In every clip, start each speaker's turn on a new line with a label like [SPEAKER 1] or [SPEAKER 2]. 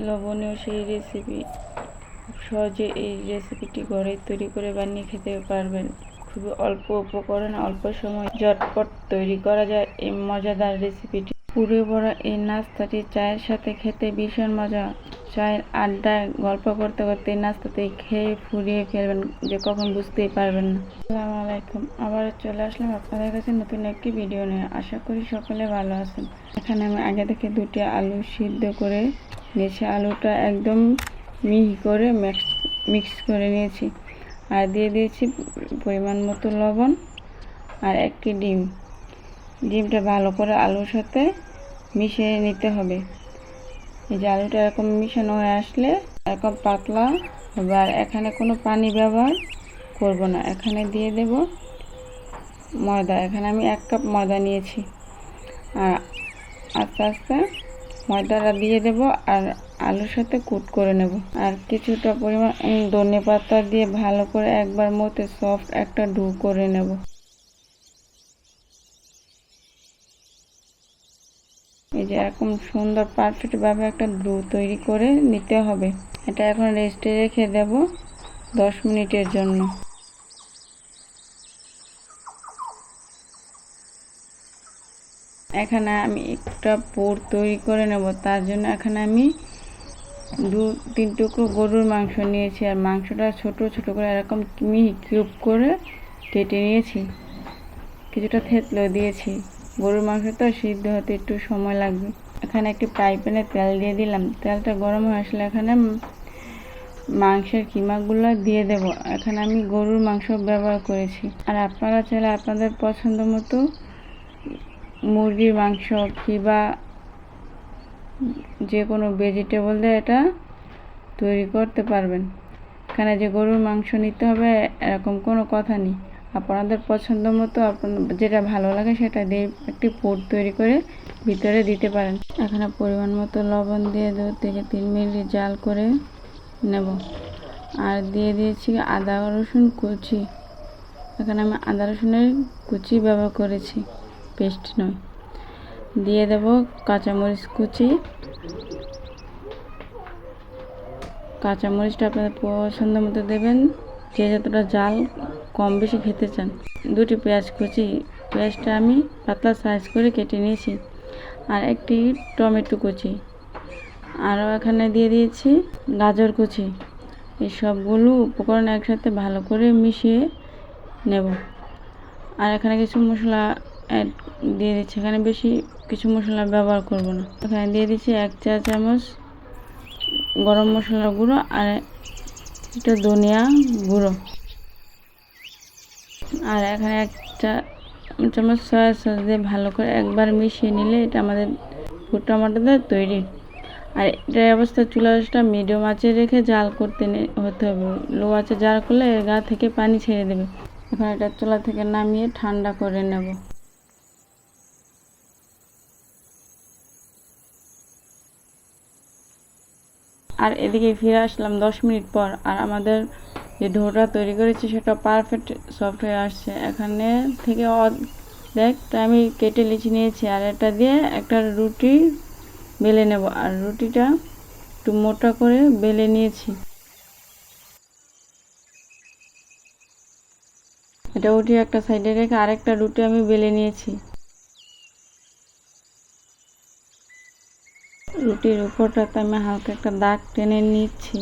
[SPEAKER 1] লবণীয় সেই রেসিপি সহজে এই রেসিপিটি ঘরে তৈরি করে বানিয়ে খেতে পারবেন। খুবই অল্প উপকরণ, অল্প সময় ঝটপট তৈরি করা যায় এই মজাদার রেসিপিটি পুরে ভরা এই নাস্তাটি চায়ের সাথে খেতে ভীষণ মজা। চায়ের আড্ডায় গল্প করতে করতে নাস্তাতে খেয়ে ফুরিয়ে ফেলবেন যে কখন বুঝতেই পারবেন না। আসসালামু আলাইকুম। আবার চলে আসলাম আপনাদের কাছে নতুন একটি ভিডিও নিয়ে। আশা করি সকলে ভালো আছেন। এখানে আমি আগে থেকে দুটি আলু সিদ্ধ করে নিয়েছি। আলুটা একদম মিহি করে মিক্স মিক্স করে নিয়েছি। আর দিয়ে দিয়েছি পরিমাণ মতো লবণ আর একটি ডিম। ডিমটা ভালো করে আলুর সাথে মিশিয়ে নিতে হবে। এই যে আলুটা এরকম মিশানো হয়ে আসলে, এরকম পাতলা হবে আর এখানে কোনো পানি ব্যবহার করব না। এখানে দিয়ে দেব ময়দা। এখানে আমি এক কাপ ময়দা নিয়েছি। আর আস্তে আস্তে ময়দাটা দিয়ে দেব আর আলুর সাথে কুট করে নেব। আর কিছুটা পরিমাণ ধনে পাতা দিয়ে ভালো করে একবার মতে সফট একটা ডু করে নেব। এই যে এরকম সুন্দর পারফেক্টভাবে একটা ডু তৈরি করে নিতে হবে। এটা এখন রেস্টে রেখে দেব দশ মিনিটের জন্য। এখানে আমি একটা পুর তৈরি করে নেব। তার জন্য এখানে আমি দু, তিন টুকরো গরুর মাংস নিয়েছি। আর মাংসটা ছোট ছোট করে এরকম মিহি কিউব করে কেটে নিয়েছি। কিছুটা থেতলেও দিয়েছি। গরুর মাংস তো সিদ্ধ হতে একটু সময় লাগবে। এখানে একটি ফ্রাই প্যানে তেল দিয়ে দিলাম। তেলটা গরম হয়ে আসলে এখানে মাংসের কিমাগুলো দিয়ে দেব। এখানে আমি গরুর মাংস ব্যবহার করেছি। আর আপনারা চাইলে আপনাদের পছন্দ মতো মুরগির মাংস কিংবা যে কোনো ভেজিটেবল দিয়ে এটা তৈরি করতে পারবেন। এখানে যে গরুর মাংস নিতে হবে, এরকম কোনো কথা নেই। আপনাদের পছন্দ মতো আপনার যেটা ভালো লাগে সেটা দিয়ে একটি পুর তৈরি করে ভিতরে দিতে পারেন। এখানে পরিমাণ মতো লবণ দিয়ে দু থেকে তিন মিনিট জাল করে নেব। আর দিয়ে দিয়েছি আদা রসুন কুচি। এখানে আমি আদা রসুনের কুচি ব্যবহার করেছি, পেস্ট নয়। দিয়ে দেব কাঁচামরিচ কুচি। কাঁচামরিচটা আপনাদের পছন্দ মতো দেবেন। যে যতটা জাল কম বেশি খেতে চান। দুটি পেঁয়াজ কুচি। পেঁয়াজটা আমি পাতলা সাইজ করে কেটে নিয়েছি। আর একটি টমেটো কুচি। আরও এখানে দিয়ে দিয়েছি গাজর কুচি। এই সবগুলো উপকরণ একসাথে ভালো করে মিশিয়ে নেব। আর এখানে কিছু মশলা অ্যাড দিয়ে দিচ্ছি। এখানে বেশি কিছু মশলা ব্যবহার করব না। এখানে দিয়ে দিচ্ছি এক চা চামচ গরম মশলার গুঁড়ো আর এটা ধনিয়া গুঁড়ো। আর এখানে একটা চামচ সয়া সস দিয়ে ভালো করে একবার মিশিয়ে নিলে এটা আমাদের ফুট টমাটোদের তৈরি। আর এটার অবস্থা চুলাটা মিডিয়াম আঁচে রেখে জাল করতে হতে হবে। লো আঁচে জাল করলে এর গা থেকে পানি ছেড়ে দেবে। এখন এটা চুলা থেকে নামিয়ে ঠান্ডা করে নেব। আর এদিকে ফিরে আসলাম দশ মিনিট পর। আর আমাদের যে ঢোটা তৈরি করেছি সেটা পারফেক্ট সফট হয়ে আসছে। এখানে থেকে অর্ধেকটা আমি কেটে লিচি নিয়েছি আর এটা দিয়ে একটা রুটি বেলে নেব। আর রুটিটা একটু মোটা করে বেলে নিয়েছি। এটা উঠিয়ে একটা সাইডে রেখে আরেকটা রুটি আমি বেলে নিয়েছি। রুটির উপরটাতে আমি হালকা একটা দাগ টেনে নিচ্ছি।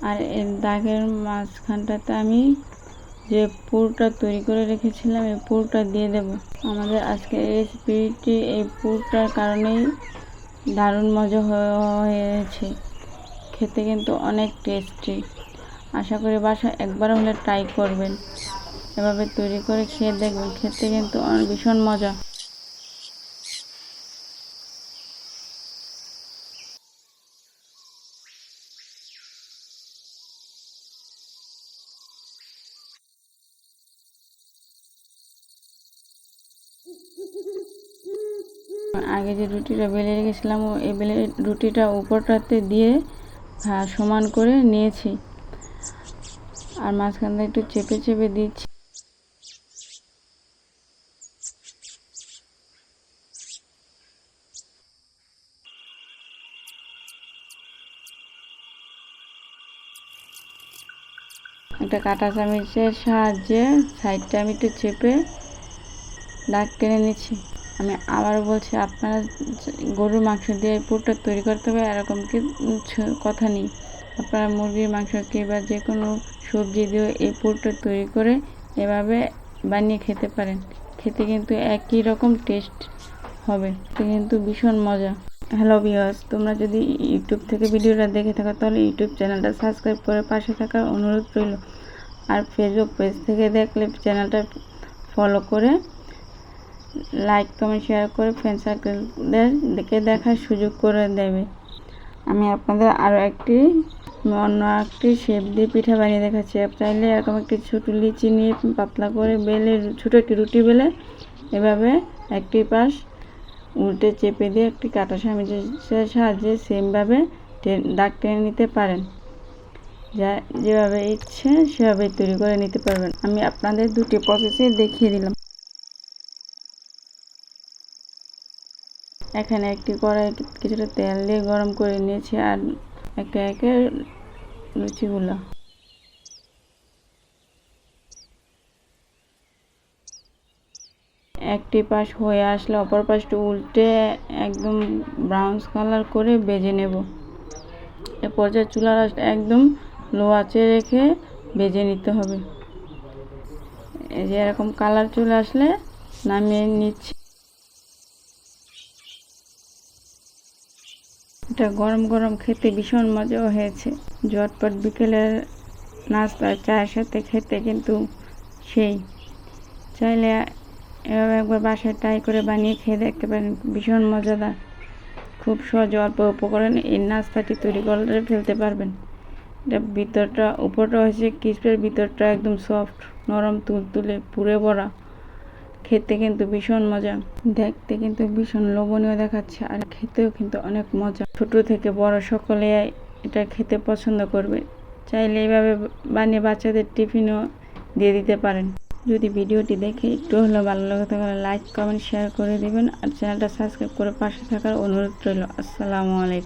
[SPEAKER 1] আর এর দাগের মাঝখানটাতে আমি যে পুরটা তৈরি করে রেখেছিলাম, এই পুরটা দিয়ে দেব। আমাদের আজকের রেসিপিটি এই পুরটার কারণেই দারুণ মজা হয়েছে। খেতে কিন্তু অনেক টেস্টি আশা করি বাসা একবার হলে ট্রাই করবেন। এভাবে তৈরি করে খেয়ে দেখবেন, খেতে কিন্তু ভীষণ মজা। আগে যে রুটিটা বেলে রেখেছিলাম, ও এই বেলে রুটিটা উপরটাতে দিয়ে সমান করে নিয়েছি। আর মাঝখান একটু চেপে চেপে দিচ্ছি। একটা কাঁটা চামিচের সাহায্যে সাইডটা আমি একটু চেপে ডাক কেড়ে নিচ্ছি। আমি আবার বলছি, আপনারা গরুর মাংস দিয়ে পুরটা তৈরি করতে হবে, এরকম কিছু কথা নেই। আপনারা মুরগির মাংস কিংবা যে কোনো সবজি দিয়ে এই পুরটা তৈরি করে এভাবে বানিয়ে খেতে পারেন। খেতে কিন্তু একই রকম টেস্ট হবে। কিন্তু ভীষণ মজা। হ্যালো ভিউয়ার্স তোমরা যদি ইউটিউব থেকে ভিডিওটা দেখে থাকো, তাহলে ইউটিউব চ্যানেলটা সাবস্ক্রাইব করে পাশে থাকার অনুরোধ রইল। আর ফেসবুক পেজ থেকে দেখলে চ্যানেলটা ফলো করে লাইক কমেন্ট শেয়ার করে ফ্রেন্ড সার্কেলদের দেখে দেখার সুযোগ করে দেবে। আমি আপনাদের আরও একটি, অন্য একটি শেপ দিয়ে পিঠা বানিয়ে দেখাচ্ছি। চাইলে এরকম একটি ছোটো লিচি নিয়ে পাতলা করে বেলে, ছোটো একটি রুটি বেলে এভাবে একটি পাশ উল্টে চেপে দিয়ে একটি কাটা চামচের সাহায্যে সেমভাবে দাগ টেনে নিতে পারেন। যা, যেভাবে ইচ্ছে সেভাবে তৈরি করে নিতে পারবেন। আমি আপনাদের দুটি প্রসেসে দেখিয়ে দিলাম। এখানে একটি কড়াই কিছুটা তেল দিয়ে গরম করে নিয়েছি আর একে একে লুচিগুলো। একটি পাশ হয়ে আসলে অপর পাশটা উল্টে একদম ব্রাউন কালার করে বেজে নেব। এ পর্যায়ে চুলার একদম লো আঁচে রেখে বেজে নিতে হবে। এই যে এরকম কালার চলে আসলে নামিয়ে নিচ্ছি। এটা গরম গরম খেতে ভীষণ মজাও হয়েছে। ঝটপট বিকেলের নাস্তা চায়ের সাথে খেতে কিন্তু সেই। চাইলে এভাবে একবার বাসায় ট্রাই করে বানিয়ে খেয়ে দেখতে পারেন, ভীষণ মজাদার। খুব সহজ অল্প উপকরণে এই নাস্তাটি তৈরি করে ফেলতে পারবেন। এটা ভিতরটা, উপরটা হয়েছে ক্রিস্পের ভিতরটা একদম সফট নরম, তুলতুলে পুরে ভরা। খেতে কিন্তু ভীষণ মজা, দেখতে কিন্তু ভীষণ লোভনীয় দেখাচ্ছে আর খেতেও কিন্তু অনেক মজা। ছোট থেকে বড় সকলে এটা খেতে পছন্দ করবে। চাইলে এইভাবে বানিয়ে বাচ্চাদের টিফিনও দিয়ে দিতে পারেন। যদি ভিডিওটি দেখে একটু হলেও ভালো লাগে তাহলে লাইক, কমেন্ট শেয়ার করে দিবেন আর চ্যানেলটা সাবস্ক্রাইব করে পাশে থাকার অনুরোধ রইল। আসসালামু আলাইকুম।